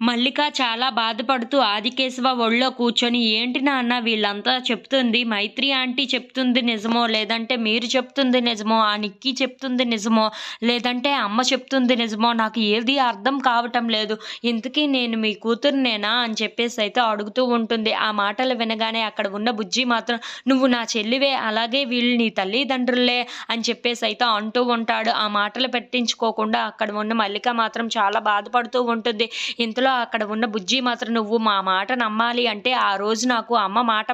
మల్లిక చాలా బాధపడుతూ ఆదికేశవ ఒళ్ళో కూర్చొని ఏంటి నాన్న వీళ్ళంతా చెప్తుంది? మైత్రి ఆంటీ చెప్తుంది నిజమో? లేదంటే మీరు చెప్తుంది నిజమో? ఆ నిక్కీ చెప్తుంది నిజమో? లేదంటే అమ్మ చెప్తుంది నిజమో? నాకు ఏది అర్థం కావటం లేదు. ఇంతకీ నేను మీ కూతురునేనా? అని చెప్పేసి అయితే అడుగుతూ ఉంటుంది. ఆ మాటలు వినగానే అక్కడ ఉన్న బుజ్జి మాత్రం నువ్వు నా చెల్లివే అలాగే వీళ్ళు నీ తల్లిదండ్రులే అని చెప్పేసి అయితే అంటూ ఉంటాడు. ఆ మాటలు పెట్టించుకోకుండా అక్కడ ఉన్న మల్లిక మాత్రం చాలా బాధపడుతూ ఉంటుంది. ఇంతలో అక్కడ ఉన్న బుజ్జి మాత్రం నువ్వు మా మాట నమ్మాలి అంటే ఆ రోజు నాకు అమ్మ మాట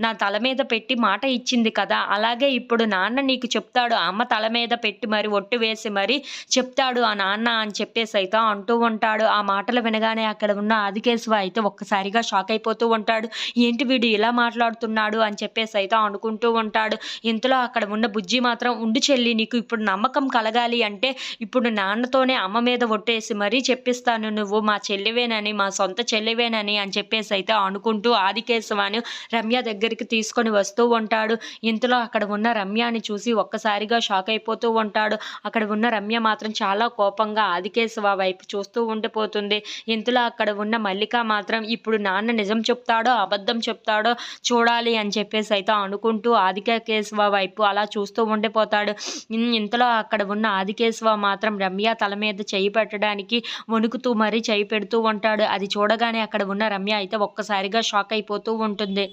నా తల మీద పెట్టి మాట ఇచ్చింది కదా. అలాగే ఇప్పుడు నాన్న నీకు చెప్తాడు అమ్మ తల మీద పెట్టి మరి ఒట్టు వేసి మరి చెప్తాడు ఆ నాన్న అని చెప్పేసి అయితే అంటూ ఉంటాడు. ఆ మాటలు వినగానే అక్కడ ఉన్న ఆదికేశవ అయితే ఒక్కసారిగా షాక్ అయిపోతూ ఉంటాడు. ఏంటి వీడు ఇలా మాట్లాడుతున్నాడు అని చెప్పేసి అయితే అనుకుంటూ ఉంటాడు. ఇంతలో అక్కడ ఉన్న బుజ్జి మాత్రం ఉండి చెల్లి నీకు ఇప్పుడు నమ్మకం కలగాలి అంటే ఇప్పుడు నాన్నతోనే అమ్మ మీద ఒట్టేసి మరీ చెప్పిస్తాను నువ్వు. మా చెల్లి చెల్లివేనని మా సొంత చెల్లివేనని అని చెప్పేసి అయితే అనుకుంటూ ఆదికేశవాన్ని రమ్య దగ్గరికి తీసుకొని వస్తూ ఉంటాడు. ఇంతలో అక్కడ ఉన్న రమ్యని చూసి ఒక్కసారిగా షాక్ అయిపోతూ ఉంటాడు. అక్కడ ఉన్న రమ్య మాత్రం చాలా కోపంగా ఆదికేశవ వైపు చూస్తూ ఉండిపోతుంది. ఇంతలో అక్కడ ఉన్న మల్లిక మాత్రం ఇప్పుడు నాన్న నిజం చెప్తాడో అబద్ధం చెప్తాడో చూడాలి అని చెప్పేసి అయితే అనుకుంటూ ఆదికేశవ వైపు అలా చూస్తూ ఉండిపోతాడు. ఇంతలో అక్కడ ఉన్న ఆదికేశవ మాత్రం రమ్య తల మీద చేయి పెట్టడానికి వణుకుతూ మరీ చేయి పెడుతూ కొంటాడు అది చూడగానే అక్కడ ఉన్న రమ్య అయితే ఒక్కసారిగా షాక్ అయిపోతూ ఉంటుంది.